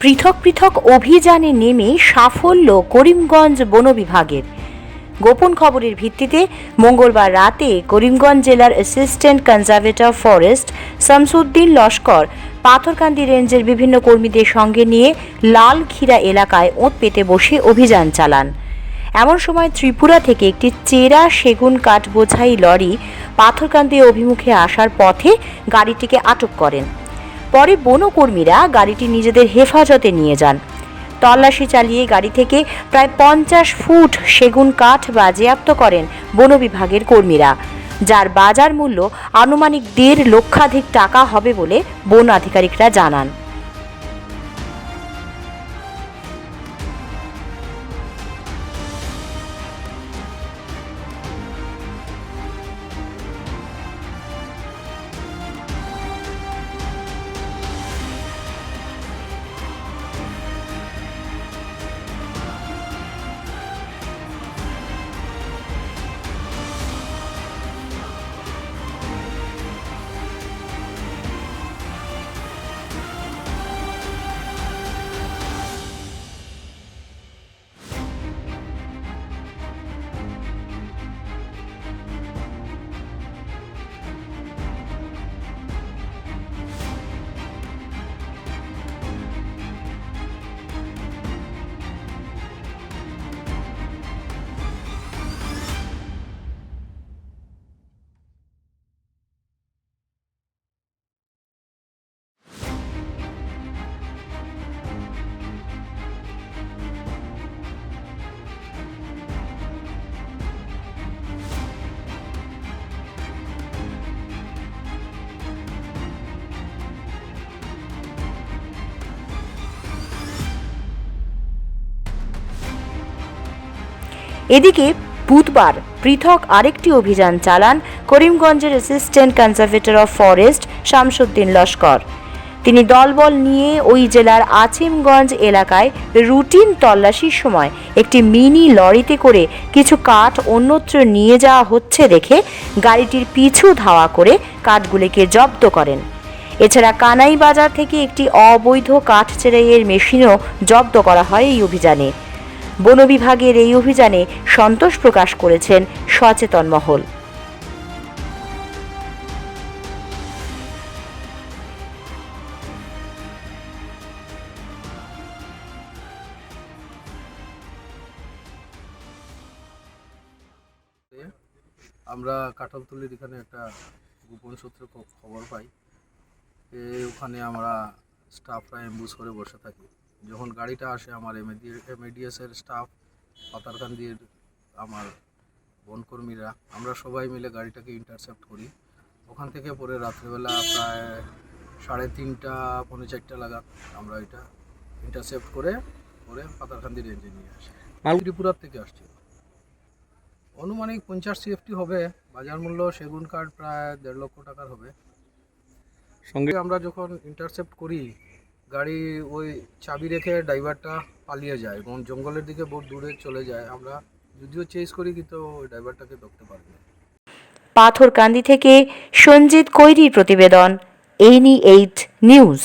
পৃথক পৃথক অভিযানে নেমে সাফল্য করিমগঞ্জ বন বিভাগের। গোপন খবরের ভিত্তিতে মঙ্গলবার রাতে করিমগঞ্জ জেলার assistant conservator forest Shamsuddin Laskar Patharkandi রেঞ্জের বিভিন্ন কর্মীদের সঙ্গে নিয়ে লালখিরা এলাকায় ওঁত পেতে বসে অভিযান চালান। এমন সময় ত্রিপুরা থেকে একটি চেরা সেগুন কাঠ বোঝাই লরি পাথরকান্দি অভিমুখে আসার পথে গাড়িটিকে আটক করেন। পরে বনকর্মীরা গাড়িটি নিজেদের হেফাজতে নিয়ে যান। তল্লাশি চালিয়ে গাড়ি থেকে প্রায় পঞ্চাশ ফুট সেগুন কাঠ বাজেয়াপ্ত করেন বন বিভাগের কর্মীরা। যার বাজার মূল্য আনুমানিক দেড় লক্ষাধিক টাকা হবে বলে বন আধিকারিকরা জানান। এদিকে বুধবার পৃথক আরেকটি অভিযান চালান করিমগঞ্জের assistant conservator of forest Shamsuddin Laskar. তিনি দলবল নিয়ে ওই জেলার আছিমগঞ্জ এলাকায় রুটিন তল্লাশির সময় একটি মিনি লরিতে করে কিছু কাঠ অন্যত্র নিয়ে যাওয়া হচ্ছে দেখে গাড়িটির পিছু ধাওয়া করে কাঠগুলিকে জব্দ করেন। এছাড়া কানাই বাজার থেকে একটি অবৈধ কাঠ চেরাইয়ের মেশিনও জব্দ করা হয় এই অভিযানে। বন বিভাগের এই অভিযানে সন্তোষ প্রকাশ করেছেন সচেতন মহল। আমরা কাঁঠালতলির এখানে একটা গোপন সূত্রে খবর পাই। ওখানে আমরা স্টাফরা অ্যাম্বুস করে বসে থাকি। যখন গাড়িটা আসে আমার এমএডিএসের স্টাফ পাতারকান্দির আমার বনকর্মীরা আমরা সবাই মিলে গাড়িটাকে ইন্টারসেপ্ট করি। ওখান থেকে পরে রাত্রেবেলা প্রায় সাড়ে তিনটা পৌনে চারটা লাগাত আমরা এটা ইন্টারসেপ্ট করে পরে পাতারকান্দি রেঞ্জে নিয়ে আসি। ত্রিপুরার থেকে আসছি। অনুমানিক পঞ্চাশ সিএফটি হবে বাজার মূল্য সেগুন কাঠ প্রায় দেড় লক্ষ টাকার হবে। সঙ্গে আমরা যখন ইন্টারসেপ্ট করি গাড়ি ওই চাবি রেখে ড্রাইভারটা পালিয়ে যায় এবং জঙ্গলের দিকে বহু দূরে চলে যায়। আমরা যদিও চেস করি, কিন্তু ওই ড্রাইভারটাকে ধরতে পারি না। পাথরকান্দি থেকে সঞ্জিত কৈরির প্রতিবেদন এনি এইট নিউজ।